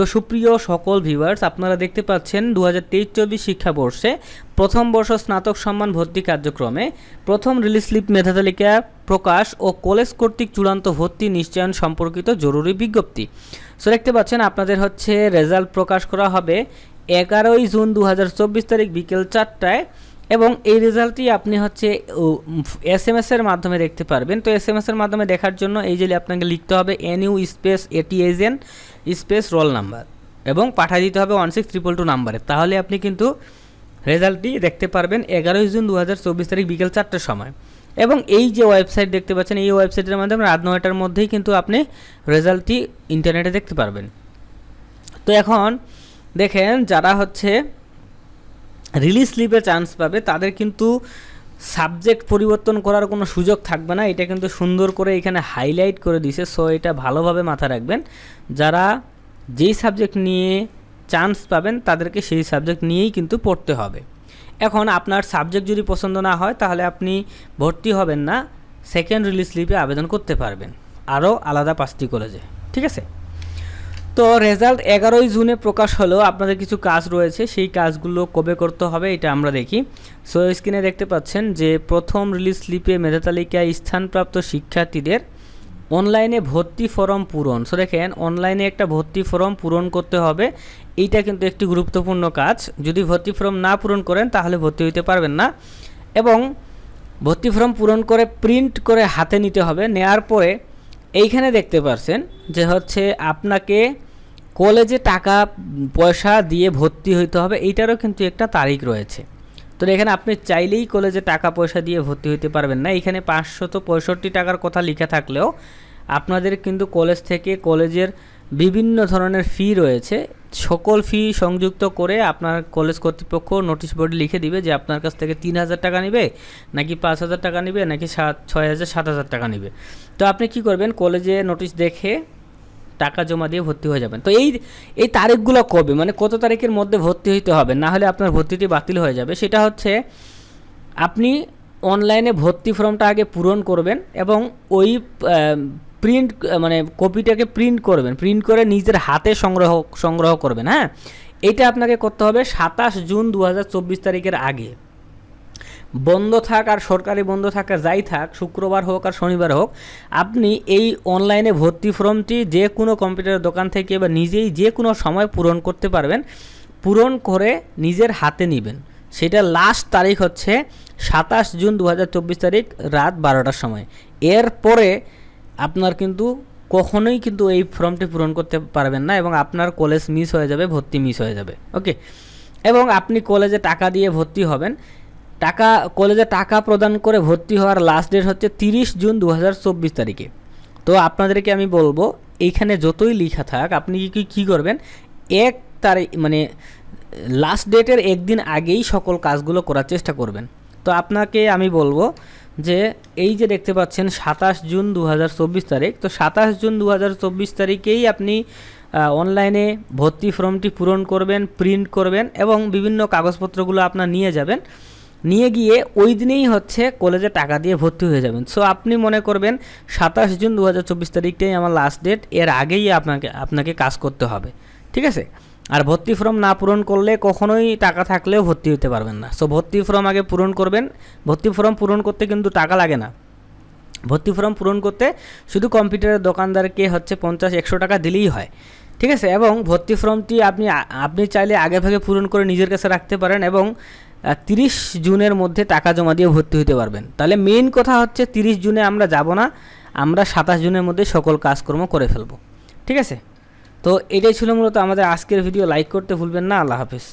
তো সুপ্রিয় সকল ভিউয়ার্স, আপনারা দেখতে পাচ্ছেন দু হাজার তেইশ চব্বিশ শিক্ষাবর্ষে প্রথম বর্ষ স্নাতক সম্মান ভর্তি কার্যক্রমে প্রথম রিলিজ স্লিপ মেধা তালিকা প্রকাশ ও কলেজ কর্তৃক চূড়ান্ত ভর্তি নিশ্চয়ন সম্পর্কিত জরুরি বিজ্ঞপ্তি। সো দেখতে পাচ্ছেন আপনাদের হচ্ছে রেজাল্ট প্রকাশ করা হবে এগারোই জুন দু হাজার চব্বিশ তারিখ বিকেল চারটায়। এবং এই রেজাল্টটি আপনি হচ্ছে এস এম এসের মাধ্যমে দেখতে পারবেন। তো এস এম এর মাধ্যমে দেখার জন্য এই যে আপনাকে লিখতে হবে এন ইউ স্পেস এটি এজেন্ট স্পেস রোল নাম্বার এবং পাঠিয়ে দিতে হবে ওয়ান সিক্স ট্রিপল টু নাম্বারে। তাহলে আপনি কিন্তু রেজাল্টটি দেখতে পারবেন এগারোই জুন দু হাজার চব্বিশ তারিখ বিকেল চারটার সময়। এবং এই যে ওয়েবসাইট দেখতে পাচ্ছেন, এই ওয়েবসাইটের মাধ্যমে রাত নয়টার মধ্যেই কিন্তু আপনি রেজাল্টটি ইন্টারনেটে দেখতে পারবেন। তো এখন দেখেন যারা হচ্ছে রিলিজ স্লিপে চান্স পাবে, তাদের কিন্তু সাবজেক্ট পরিবর্তন করার কোনো সুযোগ থাকবে না, এটা কিন্তু সুন্দর করে এখানে হাইলাইট করে দিছে সো এটা ভালোভাবে মাথায় রাখবেন। যারা যেই সাবজেক্ট নিয়ে চান্স পাবেন, তাদেরকে সেই সাবজেক্ট নিয়েই কিন্তু পড়তে হবে। এখন আপনার সাবজেক্ট যদি পছন্দ না হয়, তাহলে আপনি ভর্তি হবেন না সেকেন্ড রিলিজ স্লিপে আবেদন করতে পারবেন। আরও আলাদা পাঁচটি কলেজে ঠিক আছে? তো রেজাল্ট এগারোই জুনে প্রকাশ হলেও আপনাদের কিছু কাজ রয়েছে, সেই কাজগুলো কবে করতে হবে এটা আমরা দেখি। সো স্ক্রিনে দেখতে পাচ্ছেন যে প্রথম রিলিজ স্লিপে মেধা তালিকায় স্থানপ্রাপ্ত শিক্ষার্থীদের অনলাইনে ভর্তি ফর্ম পূরণ। সো দেখেন অনলাইনে একটা ভর্তি ফর্ম পূরণ করতে হবে। এইটা কিন্তু একটি গুরুত্বপূর্ণ কাজ। যদি ভর্তি ফর্ম না পূরণ করেন, তাহলে ভর্তি হইতে পারবেন না। এবং ভর্তি ফর্ম পূরণ করে প্রিন্ট করে হাতে নিতে হবে। নেয়ার পরে এইখানে দেখতে পারছেন যে হচ্ছে আপনাকে কলেজে টাকা, পয়সা দিয়ে ভর্তি হইতে হবে, এইটারও কিন্তু একটা তারিখ রয়েছে। তো এখানে আপনি চাইলেই কলেজে টাকা, পয়সা দিয়ে ভর্তি হইতে পারবেন না। এখানে পাঁচশত পঁয়ষট্টি টাকার কথা লেখা থাকলেও আপনাদের কিন্তু কলেজ থেকে কলেজের বিভিন্ন ধরনের ফি রয়েছে। সকল ফি সংযুক্ত করে আপনার কলেজ কর্তৃপক্ষ নোটিশ বোর্ডে লিখে দিবে যে আপনার কাছ থেকে তিন হাজার টাকা নেবে, নাকি পাঁচ হাজার টাকা নেবে, নাকি সাত, ছয় হাজার, সাত হাজার টাকা নেবে। তো আপনি কি করবেন কলেজে নোটিশ দেখে টাকা জমা দিয়ে ভর্তি হয়ে যাবেন। তো এই এই তারিখগুলো কবে? মানে কত তারিখের মধ্যে ভর্তি হইতে হবে? না হলে আপনার ভর্তিটি বাতিল হয়ে যাবে। সেটা হচ্ছে, আপনি অনলাইনে ভর্তি ফর্মটা আগে পূরণ করবেন এবং ওই প্রিন্ট মানে কপিটাকে প্রিন্ট করবেন। প্রিন্ট করে নিজের হাতে সংগ্রহ সংগ্রহ করবেন হ্যাঁ? এটা আপনাকে করতে হবে সাতাশ জুন দু হাজার চব্বিশ তারিখের আগে। বন্ধ থাক আর সরকারি বন্ধ থাক যাই থাক, শুক্রবার হোক আর শনিবার হোক, আপনি এই অনলাইনে ভর্তি ফর্মটি যে কোনো কম্পিউটারের দোকান থেকে বা নিজেই যে কোনো সময় পূরণ করতে পারবেন। পূরণ করে নিজের হাতে নেবেন। সেটা লাস্ট তারিখ হচ্ছে সাতাশ জুন দু হাজার চব্বিশ তারিখ রাত বারোটার সময়। এরপরে আপনার কিন্তু কখনোই কিন্তু এই ফর্মটি পূরণ করতে পারবেন না এবং আপনার কলেজ মিস হয়ে যাবে, ভর্তি মিস হয়ে যাবে ওকে এবং আপনি কলেজে টাকা দিয়ে ভর্তি হবেন। টাকা, কলেজে টাকা প্রদান করে ভর্তি হওয়ার লাস্ট ডেট হচ্ছে তিরিশ জুন দু হাজার চব্বিশ তারিখে। তো আপনাদেরকে আমি বলব, এইখানে যতই লেখা থাক, আপনি কি, কী করবেন? এক তারিখ মানে লাস্ট ডেটের একদিন আগেই সকল কাজগুলো করার চেষ্টা করবেন। তো আপনাকে আমি বলব যে এই যে দেখতে পাচ্ছেন সাতাশ জুন দু হাজার চব্বিশ তারিখ, তো সাতাশ জুন দু হাজার চব্বিশ তারিখেই আপনি অনলাইনে ভর্তি ফর্মটি পূরণ করবেন প্রিন্ট করবেন এবং বিভিন্ন কাগজপত্রগুলো আপনার নিয়ে যাবেন। নিয়ে গিয়ে ওই দিনেই হচ্ছে কলেজে টাকা দিয়ে ভর্তি হয়ে যাবেন। সো আপনি মনে করবেন সাতাশ জুন দু হাজার চব্বিশ তারিখটাই আমার লাস্ট ডেট এর আগেই আপনাকে আপনাকে কাজ করতে হবে। ঠিক আছে? আর ভর্তি ফর্ম না পূরণ করলে কখনোই টাকা থাকলেও ভর্তি হতে পারবেন না। সো ভর্তি ফর্ম আগে পূরণ করবেন। ভর্তি ফর্ম পূরণ করতে কিন্তু টাকা লাগে না। ভর্তি ফর্ম পূরণ করতে শুধু কম্পিউটারের দোকানদারকে হচ্ছে পঞ্চাশ, একশো টাকা দিলেই হয়। ঠিক আছে? এবং ভর্তি ফর্মটি আপনি আপনি চাইলে আগে ভাগে পূরণ করে নিজের কাছে রাখতে পারেন এবং তিরিশ জুনের মধ্যে টাকা জমা দিয়ে ভর্তি হতে পারবেন। তাহলে মেইন কথা হচ্ছে তিরিশ জুনে আমরা যাব না, আমরা সাতাশ জুনের মধ্যে সকল কাজকর্ম করে ফেলব। ঠিক আছে? তো এটাই ছিল মূলত আমাদের আজকের ভিডিও লাইক করতে ভুলবেন না। আল্লাহ হাফিজ।